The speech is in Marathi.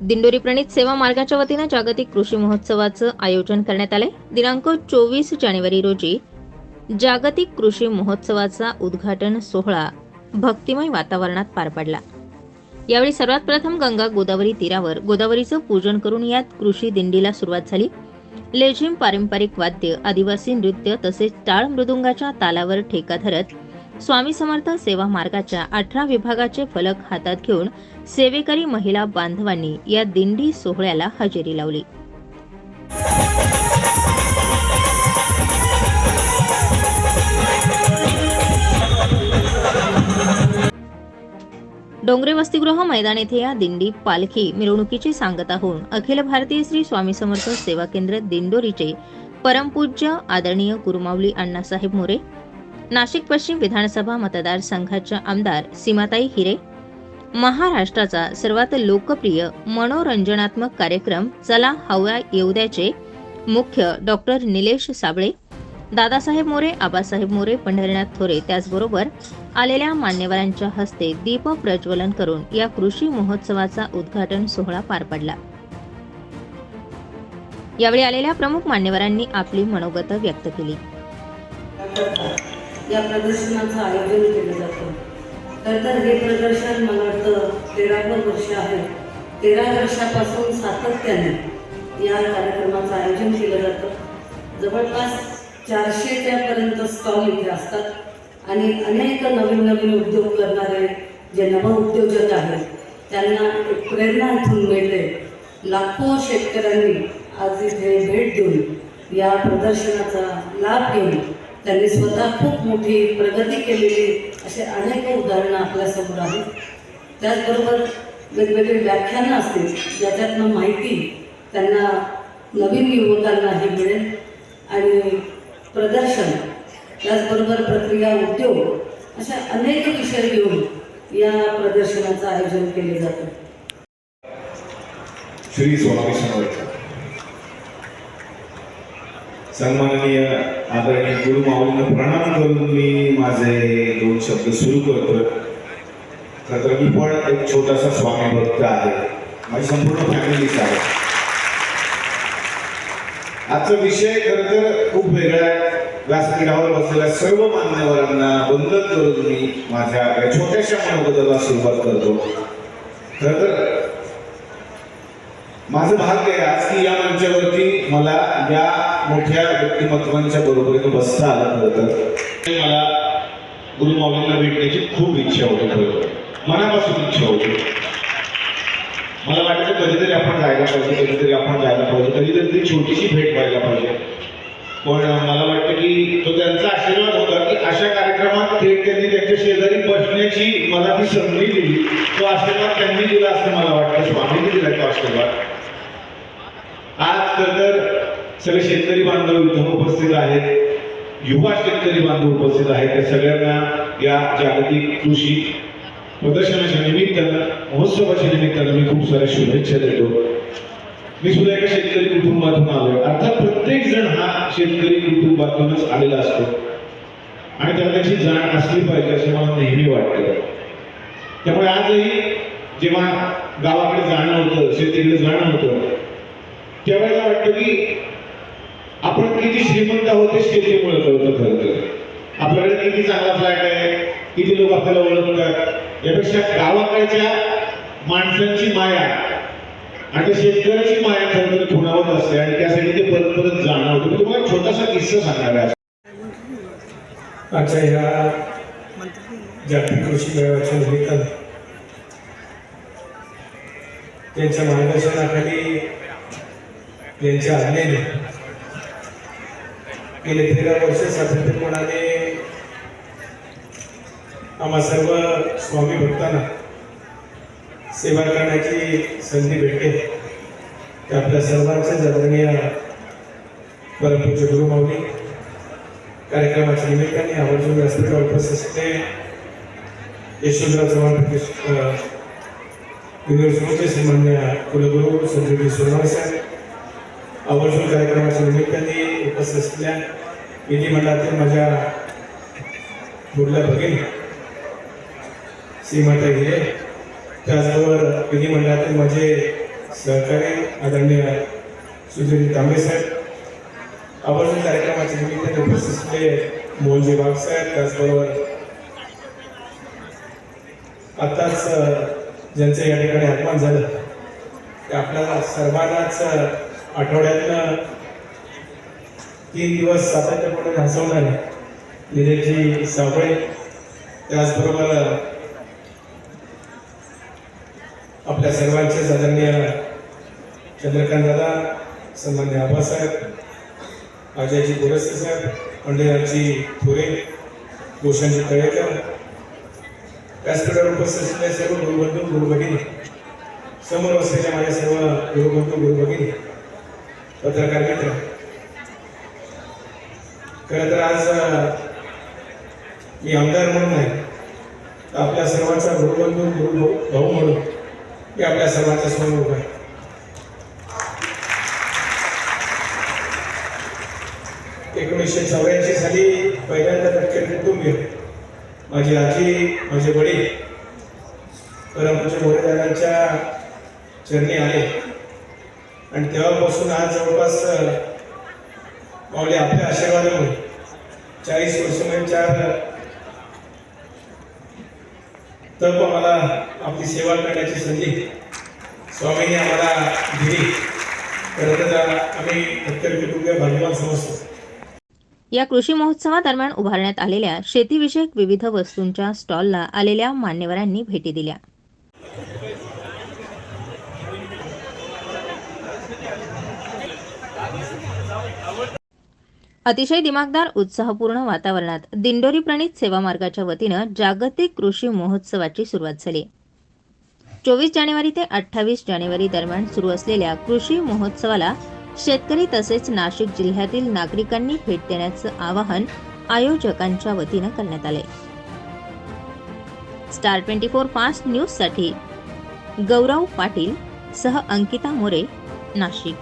दिंडोरी प्रणित सेवा मार्गाच्या वतीनं जागतिक कृषी महोत्सवाचं आयोजन करण्यात आलंय. दिनांक चोवीस जानेवारी रोजी जागतिक कृषी महोत्सवाचा उद्घाटन सोहळा भक्तिमय वातावरणात पार पडला. यावेळी सर्वात प्रथम गंगा गोदावरी तीरावर गोदावरीचं पूजन करून यात कृषी दिंडीला सुरुवात झाली. लेझिम पारंपरिक वाद्य आदिवासी नृत्य तसेच टाळ मृदुंगाच्या तालावर ठेका धरत स्वामी समर्थ सेवा मार्गाच्या अठरा विभागाचे फलक हातात घेऊन सेवेकरी महिला बांधवांनी या दिंडी सोहळ्याला हजेरी लावली. डोंगरे वसतिगृह मैदान येथे या दिंडी पालखी मिरवणुकीची सांगता होऊन अखिल भारतीय श्री स्वामी समर्थ सेवा केंद्र दिंडोरीचे परमपूज्य आदरणीय गुरुमावली अण्णासाहेब मोरे नाशिक पश्चिम विधानसभा मतदारसंघाच्या आमदार सीमाताई हिरे. महाराष्ट्राचा सर्वात लोकप्रिय मनोरंजनात्मक कार्यक्रम चला हवा येऊद्याचे मुख्य डॉक्टर निलेश साबळे दादासाहेब मोरे आबासाहेब मोरे पंढरीनाथ थोरे त्याचबरोबर आलेल्या मान्यवरांच्या हस्ते दीप प्रज्वलन करून या कृषी महोत्सवाचा उद्घाटन सोहळा पार पडला. यावेळी आलेल्या प्रमुख मान्यवरांनी आपली मनोगत व्यक्त केली. या प्रदर्शनाचं आयोजन केलं जातं. खरंतर हे प्रदर्शन मला वाटतं तेरावं वर्ष आहे. तेरा वर्षापासून सातत्याने या कार्यक्रमाचं आयोजन केलं जातं. जवळपास चारशे त्यापर्यंत स्टॉल इथे असतात आणि अनेक नवीन नवीन उद्योग करणारे जे नवउद्योजक आहेत त्यांना एक प्रेरणा इथून मिळते. लाखो शेतकऱ्यांनी आज इथे भेट देऊन या प्रदर्शनाचा लाभ घेऊन त्यांनी स्वतः खूप मोठी प्रगती केलेली असे अनेक उदाहरणं आपल्यासमोर आहेत. त्याचबरोबर वेगवेगळी व्याख्यानं असतील ज्याच्यातनं माहिती त्यांना नवीन युवकांनाही मिळेल. आणि प्रदर्शन त्याचबरोबर प्रक्रिया उद्योग अशा अनेक विषय घेऊन या प्रदर्शनाचं आयोजन केले जातं. श्री स्वामी समर्थ. सन्माननीय आदरणीय गुरु माऊलींना प्रणाम करून मी माझे दोन शब्द सुरू करतो. खरं तर मी पण एक छोटासा स्वामी भक्त आहे. माझी संपूर्ण फॅमिलीच आहे. आजचा विषय खरं तर खूप वेगळा आहे. व्यासपीठावर बसलेल्या सर्व मान्यवरांना वंदन करून मी माझ्या छोट्याशा मनोगताला सुरुवात करतो. खरं तर माझं भाग्य आहे आज की या मंचावरती मला या मोठ्या व्यक्तिमत्वांच्या बरोबरीने बसता आलं खरं तर. मला गुरु माऊलींना भेटण्याची खूप इच्छा होती खरं मनापासून इच्छा होती. मला वाटतं कधीतरी आपण जायला पाहिजे कधीतरी आपण जायला पाहिजे कधीतरी ती छोटीशी भेट व्हायला पाहिजे. पण मला वाटतं की तो त्यांचा आशीर्वाद होता की अशा कार्यक्रमात थेट त्यांनी त्यांच्या शेजारी बसण्याची मला ती संधी दिली. तो आशीर्वाद त्यांनी दिला असं मला वाटतं. स्वामींनी दिला तो आशीर्वाद. आज तर तर सगळे शेतकरी बांधव इथं उपस्थित आहेत. युवा शेतकरी बांधव उपस्थित आहेत. त्या सगळ्यांना या जागतिक कृषी प्रदर्शनाच्या निमित्तानं महोत्सवाच्या निमित्तानं मी खूप साऱ्या शुभेच्छा देतो. मी सुद्धा एका शेतकरी कुटुंबातून आलोय. अर्थात प्रत्येक जण हा शेतकरी कुटुंबातूनच आलेला असतो. आणि त्याला त्याची जाण असली पाहिजे असं मला नेहमी वाटतं. त्यामुळे आजही जेव्हा गावाकडे जाणं होतं शेतीकडे जाणं होतं तेव्हा वाटतं की आपण किती श्रीमंत आहोत ते शेतीमुळे कळतं खरं तर. आपल्याकडे किती चांगला फ्लॅट आहे किती लोक आपल्याला ओळखतात. यापेक्षा गावाकडच्या माणसांची माया आणि शेतकऱ्याची माया खरं तर खुणावत असते आणि त्यासाठी ते परत परत जाणं होतं. मी तुम्हाला छोटासा किस्सा सांगणार आहे. आजच्या ह्या जागतिक कृषी मेळाव्याच्या निमित्तानं त्यांच्या मार्गदर्शनाखाली त्यांच्या आज्ञेने. गेले तेरा वर्ष सातत्यपणाने आम्हा सर्व स्वामी भक्तांना सेवा करण्याची संधी भेटते ते आपल्या सर्वांच्या जगणीय परमपूज्य गुरुमाऊली कार्यक्रमाच्या निमित्ताने आवर्जून व्यासपीठावर उपस्थित असलेले यशवंतराव चव्हाण प्रतिष्ठ- युनिव्हर्सिटीचे सन्मान्य कुलगुरू संजयजी सोनवणे साहेब आवर्जून कार्यक्रमाच्या निमित्ताने उपस्थित असलेल्या विधिमंडळातील माझ्या मुरल्या भगिनी श्रीमाता हिरे त्याचबरोबर विधिमंडळातील माझे सहकारी आदरणीय सुधीर तांबे साहेब आवर्जून कार्यक्रमाच्या निमित्ताने उपस्थित असलेले मोहनजी वाघ साहेब त्याचबरोबर आत्ताच ज्यांचं या ठिकाणी आगमन झालं ते आपल्याला सर्वांनाच आठवड्यातनं तीन दिवस सातत्यपणे हसवणारे निलेशजी साबळे त्याचबरोबर आपल्या सर्वांचे आदरणीय चंद्रकांत दादा सन्मान्य आबासाहेब अजयजी गोरस्ते साहेब पंडितरावजी थोरे भूषणजी तळेकर व्यासपीठावर उपस्थित असलेल्या सर्व गुरुबंधू गुरुभगिनी समोर असलेल्या माझ्या सर्व गुरुबंधू गुरुभगिनी पत्रकार मित्र. खरं तर आज मी आमदार म्हणून नाही तर आपल्या सर्वांचा गुरुबंधू गुरु भाऊ म्हणून मी आपल्या सर्वांच्या समोर उभा आहे. एकोणीसशे चौऱ्याऐंशी साली पहिल्यांदा तटकरी कुटुंबीय माझी आजी माझे वडील परमपूज्य मोरेदारांच्या चरणी आले. आणि तेव्हापासून आज जवळपास अ, माऊली आपल्या आशीर्वादामुळे चाळीस वर्ष म्हणजे चार तप मला आपली सेवा करण्याची संधी स्वामींनी आम्हाला दिली. आम्ही कुटुंबीय भाग्यवान समजतो. या कृषी महोत्सवादरम्यान उभारण्यात आलेल्या शेतीविषयक विविध वस्तूंच्या स्टॉलला आलेल्या मान्यवरांनी भेटी दिल्या. अतिशय दिमागदार उत्साहपूर्ण वातावरणात दिंडोरी प्रणित सेवा मार्गाच्या वतीनं जागतिक कृषी महोत्सवाची सुरुवात झाली. चोवीस जानेवारी ते अठ्ठावीस जानेवारी दरम्यान सुरू असलेल्या कृषी महोत्सवाला शेतकरी तसेच नाशिक जिल्ह्यातील नागरिकांनी भेट देण्याचं आवाहन आयोजकांच्या वतीनं करण्यात आले स्टार ट्वेंटी फोर फास्ट न्यूजसाठी गौरव पाटील सह अंकिता मोरे नाशिक.